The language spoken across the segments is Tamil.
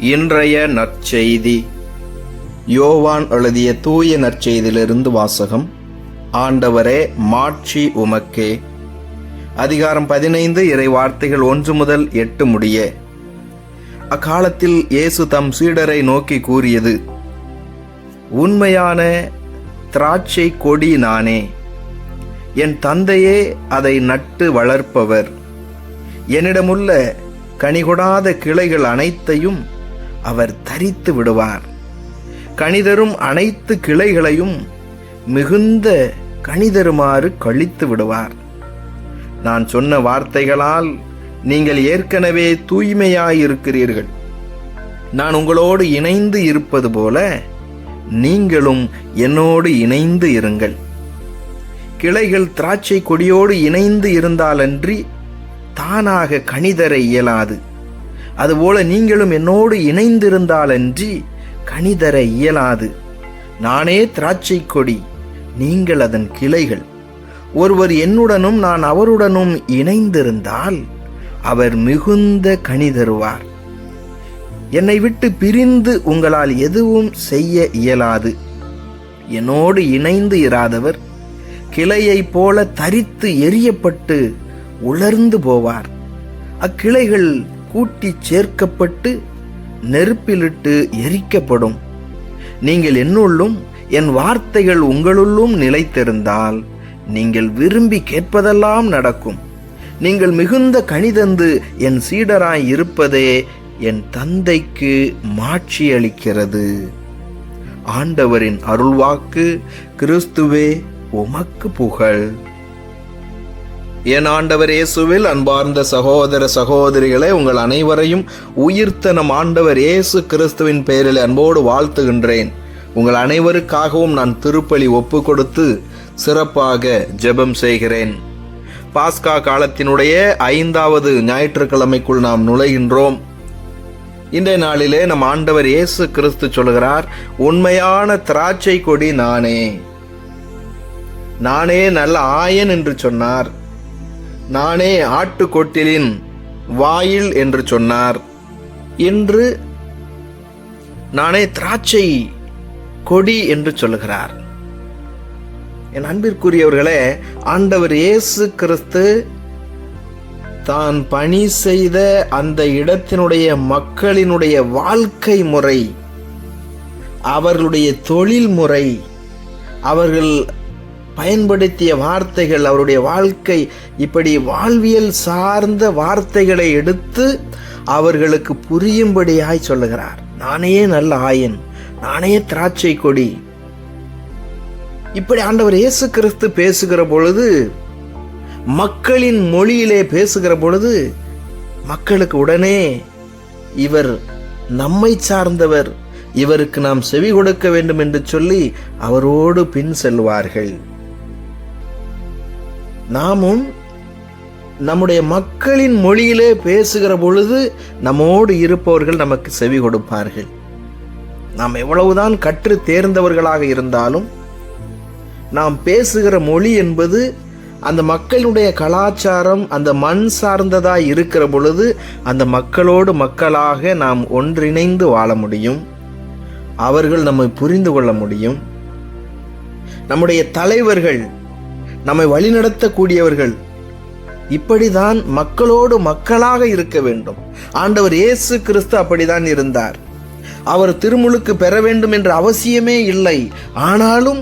இன்றைய நற்செய்தி. யோவான் எழுதிய தூய நற்செய்தியிலிருந்து வாசகம். ஆண்டவரே மாட்சி உமக்கே. அதிகாரம் பதினைந்து இறை வார்த்தைகள் ஒன்று முதல் எட்டு முடிய. அக்காலத்தில் இயேசு தம் சீடரை நோக்கி கூறியது உண்மையான திராட்சை கொடி நானே. என் தந்தையே அதை நட்டு வளர்ப்பவர். என்னிடமுள்ள கனிகொடாத கிளைகள் அனைத்தையும் அவர் தரித்து விடுவார். கணிதரும் அனைத்து கிளைகளையும் மிகுந்த கணிதருமாறு கழித்து விடுவார். நான் சொன்ன வார்த்தைகளால் நீங்கள் ஏற்கனவே தூய்மையாயிருக்கிறீர்கள். நான் உங்களோடு இணைந்து இருப்பது போல நீங்களும் என்னோடு இணைந்து இருங்கள். கிளைகள் திராட்சை கொடியோடு இணைந்து இருந்தாலன்றி தானாக கணிதரை இயலாது. அதுபோல நீங்களும் என்னோடு இணைந்திருந்தாலன்றி கனிதர இயலாது. நானே திராட்சை கொடி நீங்கள் அதன் கிளைகள். ஒருவர் என்னுடனும் நான் அவருடனும் இணைந்திருந்தால் அவர் மிகுந்த கனி தருவார் என்னை விட்டு பிரிந்து உங்களால் எதுவும் செய்ய இயலாது. என்னோடு இணைந்து இராதவர் கிளையைப் போல தரித்து எரியப்பட்டு உலர்ந்து போவார். அக்கிளைகள் கூட்டி சேர்க்கப்பட்டு நெருப்பிலிட்டு எரிக்கப்படும். நீங்கள் என்னுள்ளும் என் வார்த்தைகள் உங்களுள்ளும் நிலைத்திருந்தால் நீங்கள் விரும்பி கேட்பதெல்லாம் நடக்கும். நீங்கள் மிகுந்த கணிதந்து என் சீடராய் இருப்பதே என் தந்தைக்கு மாட்சியளிக்கிறது ஆண்டவரின் அருள்வாக்கு கிறிஸ்துவே உமக்கு புகழ். என் ஆண்டவர் இயேசுவில் அன்பார்ந்த சகோதர சகோதரிகளே உங்கள் அனைவரையும் உயிர்த்த நம் ஆண்டவர் இயேசு கிறிஸ்துவின் பெயரில் அன்போடு வாழ்த்துகின்றேன். உங்கள் அனைவருக்காகவும் நான் திருப்பலி ஒப்பு கொடுத்து சிறப்பாக ஜெபம் செய்கிறேன். பாஸ்கா காலத்தினுடைய ஐந்தாவது ஞாயிற்றுக்கிழமைக்குள் நாம் நுழைகின்றோம். இன்றைய நாளிலே நம் ஆண்டவர் இயேசு கிறிஸ்து சொல்கிறார் உண்மையான திராட்சை கொடி நானே. நானே நல்ல ஆயன் என்று சொன்னார். நானே ஆட்டுக்கொட்டிலின் வாயில் என்று சொன்னார். இன்று நானே திராட்சை கொடி என்று சொல்லுகிறார். என் அன்பிற்குரியவர்களே ஆண்டவர் இயேசு கிறிஸ்து தான் பணி செய்த அந்த இடத்தினுடைய மக்களினுடைய வாழ்க்கை முறை அவர்களுடைய தொழில் முறை அவர்கள் பயன்படுத்திய வார்த்தைகள் அவருடைய வாழ்க்கை இப்படி வாழ்வியல் சார்ந்த வார்த்தைகளை எடுத்து அவர்களுக்கு புரியும்படியாய் சொல்லுகிறார். நானே நல்ல ஆயன் நானே திராட்சை கொடி. இப்படி ஆண்டவர் இயேசு கிறிஸ்து பேசுகிற பொழுது மக்களின் மொழியிலே பேசுகிற பொழுது மக்களுக்கு உடனே இவர் நம்மை சார்ந்தவர் இவருக்கு நாம் செவி கொடுக்க வேண்டும் என்று சொல்லி அவரோடு பின் செல்வார்கள். நாமும் நம்முடைய மக்களின் மொழியிலே பேசுகிற பொழுது நம்மோடு இருப்பவர்கள் நமக்கு செவி கொடுப்பார்கள். நாம் எவ்வளவுதான் கற்று தேர்ந்தவர்களாக இருந்தாலும் நாம் பேசுகிற மொழி என்பது அந்த மக்களுடைய கலாச்சாரம் அந்த மண் சார்ந்ததாய் இருக்கிற பொழுது அந்த மக்களோடு மக்களாக நாம் ஒன்றிணைந்து வாழ முடியும். அவர்கள் நம்மை புரிந்து கொள்ள முடியும். நம்முடைய தலைவர்கள் நம்மை வழிநடத்தக்கூடியவர்கள். இப்படிதான் மக்களோடு மக்களாக இருக்க வேண்டும். ஆண்டவர் இயேசு கிறிஸ்து அப்படிதான் இருந்தார். அவர் திருமுழுக்கு பெற வேண்டும் என்ற அவசியமே இல்லை. ஆனாலும்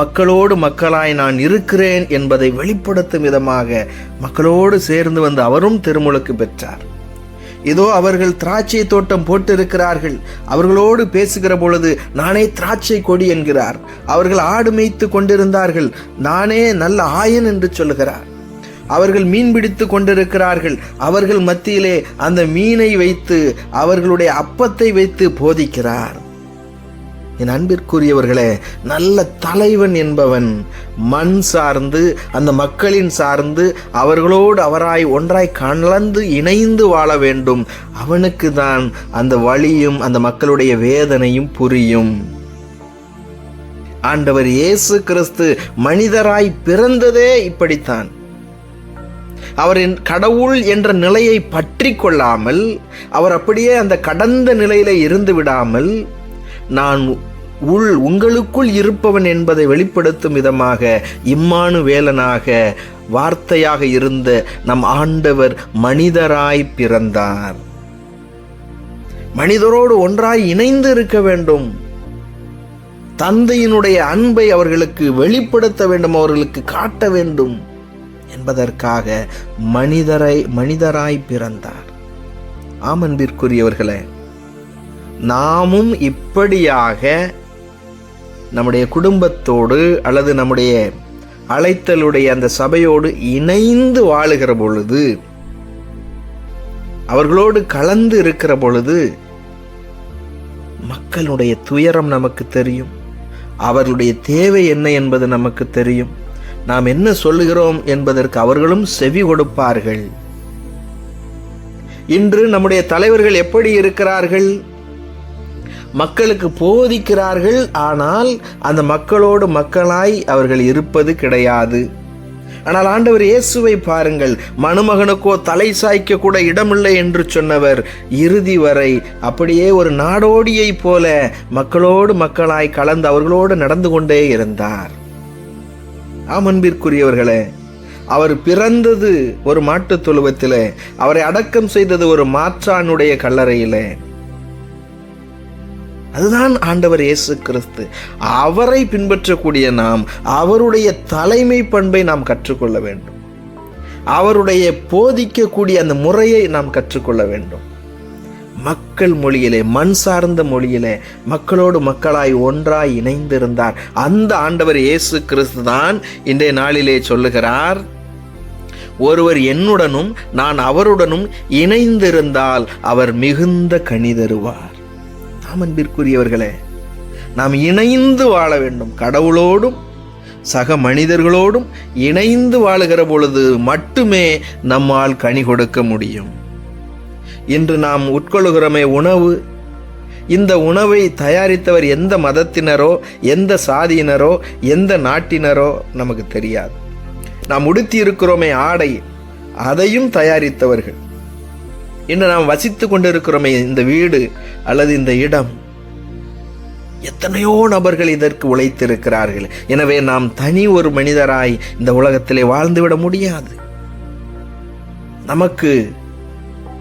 மக்களோடு மக்களாய் நான் இருக்கிறேன் என்பதை வெளிப்படுத்தும் விதமாக மக்களோடு சேர்ந்து வந்து அவரும் திருமுழுக்கு பெற்றார். இதோ அவர்கள் திராட்சை தோட்டம் போட்டிருக்கிறார்கள். அவர்களோடு பேசுகிற பொழுது நானே திராட்சை கொடி என்கிறார். அவர்கள் ஆடு மேய்த்து கொண்டிருந்தார்கள். நானே நல்ல ஆயன் என்று சொல்லுகிறார். அவர்கள் மீன் பிடித்து கொண்டிருக்கிறார்கள். அவர்கள் மத்தியிலே அந்த மீனை வைத்து அவர்களுடைய அப்பத்தை வைத்து போதிக்கிறார். என் அன்பிற்குரியவர்களே நல்ல தலைவன் என்பவன் மண் சார்ந்து அந்த மக்களின் சார்ந்து அவர்களோடு அவராய் ஒன்றாய் கலந்து இணைந்து வாழ வேண்டும். அவனுக்கு தான் அந்த வழியும் அந்த மக்களுடைய வேதனையும் புரியும். ஆண்டவர் இயேசு கிறிஸ்து மனிதராய் பிறந்ததே இப்படித்தான். அவரின் கடவுள் என்ற நிலையை பற்றி கொள்ளாமல் அவர் அப்படியே அந்த கடந்த நிலையில இருந்து விடாமல் நான் உள் உங்களுக்குள் இருப்பவன் என்பதை வெளிப்படுத்தும் விதமாக இம்மானு வேலனாக வார்த்தையாக இருந்த நம் ஆண்டவர் மனிதராய் பிறந்தார். மனிதரோடு ஒன்றாய் இணைந்து இருக்க வேண்டும். தந்தையினுடைய அன்பை அவர்களுக்கு வெளிப்படுத்த வேண்டும் அவர்களுக்கு காட்ட வேண்டும் என்பதற்காக மனிதரை மனிதராய் பிறந்தார். ஆமன்பிற்குரியவர்களே நாமும் இப்படியாக நம்முடைய குடும்பத்தோடு அல்லது நம்முடைய அழைத்தலுடைய அந்த சபையோடு இணைந்து வாழுகிற பொழுது அவர்களோடு கலந்து இருக்கிற பொழுது மக்களுடைய துயரம் நமக்கு தெரியும். அவர்களுடைய தேவை என்ன என்பது நமக்கு தெரியும். நாம் என்ன சொல்லுகிறோம் என்பதற்கு அவர்களும் செவி கொடுப்பார்கள். இன்று நம்முடைய தலைவர்கள் எப்படி இருக்கிறார்கள்? மக்களுக்கு போதிக்கிறார்கள் ஆனால் அந்த மக்களோடு மக்களாய் அவர்கள் இருப்பது கிடையாது. ஆனால் ஆண்டவர் இயேசுவை பாருங்கள் மணமகனுக்கோ தலை சாய்க்க கூட இடமில்லை என்று சொன்னவர். இறுதி வரை அப்படியே ஒரு நாடோடியை போல மக்களோடு மக்களாய் கலந்து அவர்களோடு நடந்து கொண்டே இருந்தார். ஆமன்பிற்குரியவர்களே அவர் பிறந்தது ஒரு மாட்டுத் தொழுவத்தில் அவரை அடக்கம் செய்தது ஒரு மாற்றானுடைய கல்லறையிலே. அதுதான் ஆண்டவர் இயேசு கிறிஸ்து. அவரை பின்பற்றக்கூடிய நாம் அவருடைய தலைமை பண்பை நாம் கற்றுக்கொள்ள வேண்டும். அவருடைய போதிக்கக்கூடிய அந்த முறையை நாம் கற்றுக்கொள்ள வேண்டும். மக்கள் மொழியிலே மண் சார்ந்த மொழியிலே மக்களோடு மக்களாய் ஒன்றாய் இணைந்திருந்தார். அந்த ஆண்டவர் இயேசு கிறிஸ்து தான் இன்றைய நாளிலே சொல்லுகிறார் ஒருவர் என்னுடனும் நான் அவருடனும் இணைந்திருந்தால் அவர் மிகுந்த கனி தருவார். நாம் அன்பிற்குரியவர்களே நாம் இணைந்து வாழ வேண்டும். கடவுளோடும் சக மனிதர்களோடும் இணைந்து வாழுகிற பொழுது மட்டுமே நம்மால் கனி கொடுக்க முடியும். இன்று நாம் உட்கொள்கிறோமே உணவு. இந்த உணவை தயாரித்தவர் எந்த மதத்தினரோ எந்த சாதியினரோ எந்த நாட்டினரோ நமக்கு தெரியாது. நாம் உடுத்தி இருக்கிறோமே ஆடை அதையும் தயாரித்தவர்கள். இன்று நாம் வசித்து கொண்டிருக்கிறோமே இந்த வீடு அல்லது இந்த இடம். எத்தனையோ நபர்கள் இதற்கு உழைத்திருக்கிறார்கள். எனவே நாம் தனி ஒரு மனிதராய் இந்த உலகத்திலே வாழ்ந்துவிட முடியாது. நமக்கு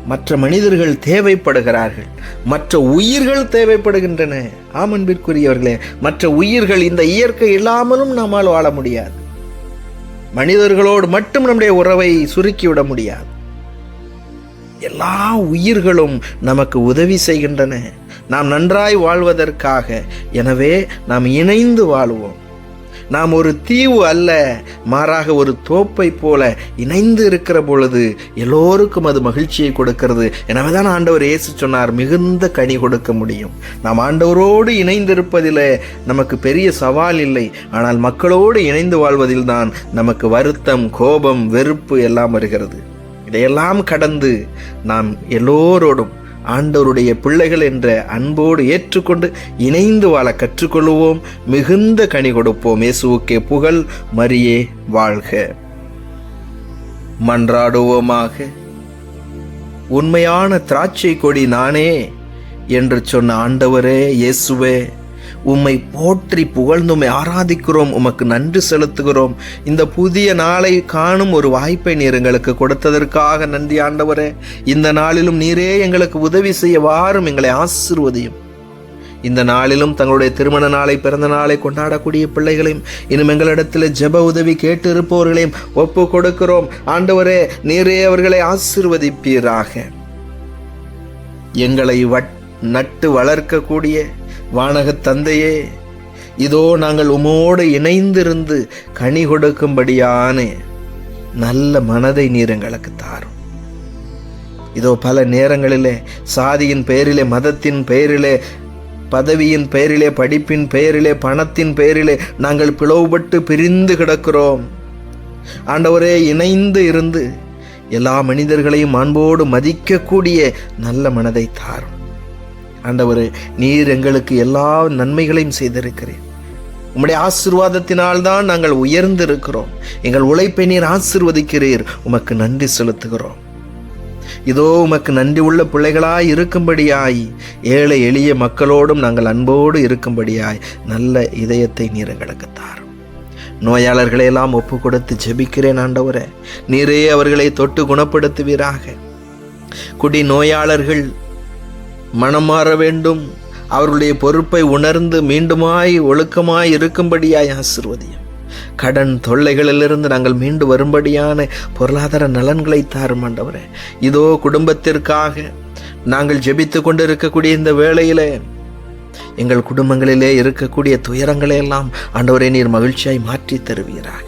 மற்ற மனிதர்கள் தேவைப்படுகிறார்கள். மற்ற உயிர்கள் தேவைப்படுகின்றன. ஆமன்பிற்குரியவர்களே மற்ற உயிர்கள் இந்த இயற்கை இல்லாமலும் நம்மால் வாழ முடியாது. மனிதர்களோடு மட்டும் நம்முடைய உறவை சுருக்கிவிட முடியாது. எல்லா உயிர்களும் நமக்கு உதவி செய்கின்றன. நாம் நன்றாய் வாழ்வதற்காக எனவே நாம் இணைந்து வாழ்வோம். நாம் ஒரு தீவு அல்ல மாறாக ஒரு தோப்பை போல இணைந்து இருக்கிற பொழுது எல்லோருக்கும் அது மகிழ்ச்சியை கொடுக்கிறது. எனவேதான் ஆண்டவர் இயேசு சொன்னார் மிகுந்த கனி கொடுக்க முடியும். நாம் ஆண்டவரோடு இணைந்திருப்பதில் நமக்கு பெரிய சவால் இல்லை. ஆனால் மக்களோடு இணைந்து வாழ்வதில் தான் நமக்கு வருத்தம் கோபம் வெறுப்பு எல்லாம் வருகிறது. இதையெல்லாம் கடந்து நாம் எல்லோரோடும் ஆண்டவருடைய பிள்ளைகள் என்ற அன்போடு ஏற்றுக்கொண்டு இணைந்து வாழ கற்றுக்கொள்வோம் மிகுந்த கனி கொடுப்போம். இயேசுவுக்கே புகழ் மரியே வாழ்க. மன்றாடுவோமாக. உண்மையான திராட்சை கொடி நானே என்று சொன்ன ஆண்டவரே இயேசுவே உம்மை போற்றி புகழ்ந்து உம்மை ஆராதிக்கிறோம் உமக்கு நன்றி செலுத்துகிறோம். இந்த புதிய நாளை காணும் ஒரு வாய்ப்பை நீர் எங்களுக்கு கொடுத்ததற்காக நன்றி ஆண்டவரே. இந்த நாளிலும் நீரே எங்களுக்கு உதவி செய்ய வாரும் எங்களை ஆசிர்வதியும். இந்த நாளிலும் தங்களுடைய திருமண நாளை பிறந்த நாளை கொண்டாடக்கூடிய பிள்ளைகளையும் இன்னும் எங்களிடத்தில் ஜெப உதவி கேட்டு இருப்பவர்களையும் ஒப்பு கொடுக்கிறோம். ஆண்டவரே நீரே அவர்களை ஆசிர்வதிப்பீராக. எங்களை வட் நட்டு வளர்க்கக்கூடிய வானகத் தந்தையே இதோ நாங்கள் உமோடு இணைந்திருந்து கனி கொடுக்கும்படியான நல்ல மனதை நீர் எங்களுக்கு தாரும். இதோ பல நேரங்களிலே சாதியின் பெயரிலே மதத்தின் பெயரிலே பதவியின் பெயரிலே படிப்பின் பெயரிலே பணத்தின் பெயரிலே நாங்கள் பிளவுபட்டு பிரிந்து கிடக்கிறோம். ஆண்டவரே இணைந்து இருந்து எல்லா மனிதர்களையும் அன்போடு மதிக்கக்கூடிய நல்ல மனதை தாரும். ஆண்டவரே நீர் எங்களுக்கு எல்லா நன்மைகளையும் செய்திருக்கிறேன் உம்முடைய ஆசிர்வாதத்தினால் தான் நாங்கள் உயர்ந்திருக்கிறோம். எங்கள் உழைப்பை நீர் ஆசிர்வதிக்கிறீர். உமக்கு நன்றி செலுத்துகிறோம். இதோ உமக்கு நன்றி உள்ள பிள்ளைகளாய் இருக்கும்படியாய் ஏழை எளிய மக்களோடும் நாங்கள் அன்போடு இருக்கும்படியாய் நல்ல இதயத்தை நீர் எங்களுக்கு தாரும். நோயாளர்களையெல்லாம் ஒப்பு கொடுத்து ஜெபிக்கிறேன் ஆண்டவரே. நீரே அவர்களை தொட்டு குணப்படுத்துவீராக. குடி நோயாளர்கள் மனம் மாற வேண்டும். அவர்களுடைய பொறுப்பை உணர்ந்து மீண்டுமாய் ஒழுக்கமாய் இருக்கும்படியாய் ஆசிர்வதியும். கடன் தொல்லைகளிலிருந்து நாங்கள் மீண்டு வரும்படியான பொருளாதார நலன்களை தாரும் ஆண்டவரே. இதோ குடும்பத்திற்காக நாங்கள் ஜெபித்து கொண்டிருக்கக்கூடிய இந்த வேளையிலே எங்கள் குடும்பங்களிலே இருக்கக்கூடிய துயரங்களை எல்லாம் ஆண்டவரே நீர் மகிழ்ச்சியாய் மாற்றி தருவீராக.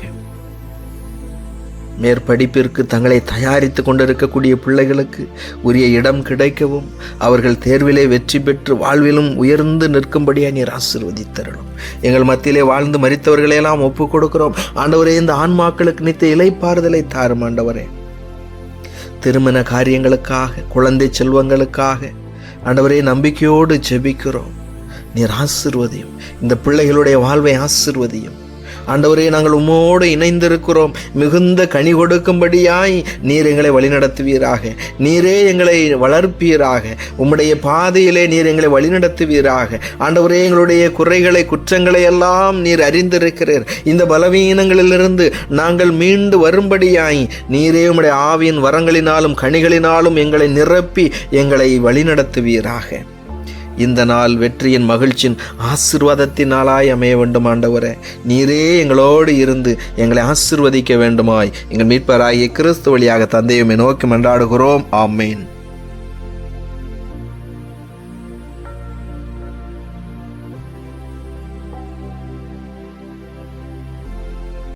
மேற்படிப்பிற்கு தங்களை தயாரித்து கொண்டிருக்கக்கூடிய பிள்ளைகளுக்கு உரிய இடம் கிடைக்கவும் அவர்கள் தேர்விலே வெற்றி பெற்று வாழ்விலும் உயர்ந்து நிற்கும்படியாக நீர் ஆசிர்வதித்தரணும். எங்கள் மத்தியிலே வாழ்ந்து மறித்தவர்களையெல்லாம் ஒப்புக் கொடுக்கிறோம். ஆண்டவரே இந்த ஆன்மாக்களுக்கு நித்த இலைப்பாறுதலை தாரும் ஆண்டவரே. திருமண காரியங்களுக்காக குழந்தை செல்வங்களுக்காக ஆண்டவரே நம்பிக்கையோடு ஜெபிக்கிறோம். நீர் ஆசிர்வதியும். இந்த பிள்ளைகளுடைய வாழ்வை ஆசிர்வதியும். ஆண்டவரே நாங்கள் உம்மோடு இணைந்திருக்கிறோம். மிகுந்த கனி கொடுக்கும்படியாய் நீர் எங்களை வழிநடத்துவீராக. நீரே எங்களை வளர்ப்பீராக. உம்முடைய பாதையிலே நீர் எங்களை வழிநடத்துவீராக. ஆண்டவரே எங்களுடைய குறைகளை குற்றங்களை எல்லாம் நீர் அறிந்திருக்கிறீர். இந்த பலவீனங்களிலிருந்து நாங்கள் மீண்டு வரும்படியாய் நீரே உம்முடைய ஆவியின் வரங்களினாலும் கனிகளினாலும் எங்களை நிரப்பி எங்களை வழிநடத்துவீராக. இந்த நாள் வெற்றியின் மகிழ்ச்சியின் ஆசிர்வாதத்தின் நாளாய் அமைய வேண்டும் ஆண்டவரே. நீரே எங்களோடு இருந்து எங்களை ஆசிர்வதிக்க வேண்டுமாய். எங்கள் மீட்பராகிய கிறிஸ்து வழியாக தந்தையுமே நோக்கி மன்றாடுகிறோம். ஆமேன்.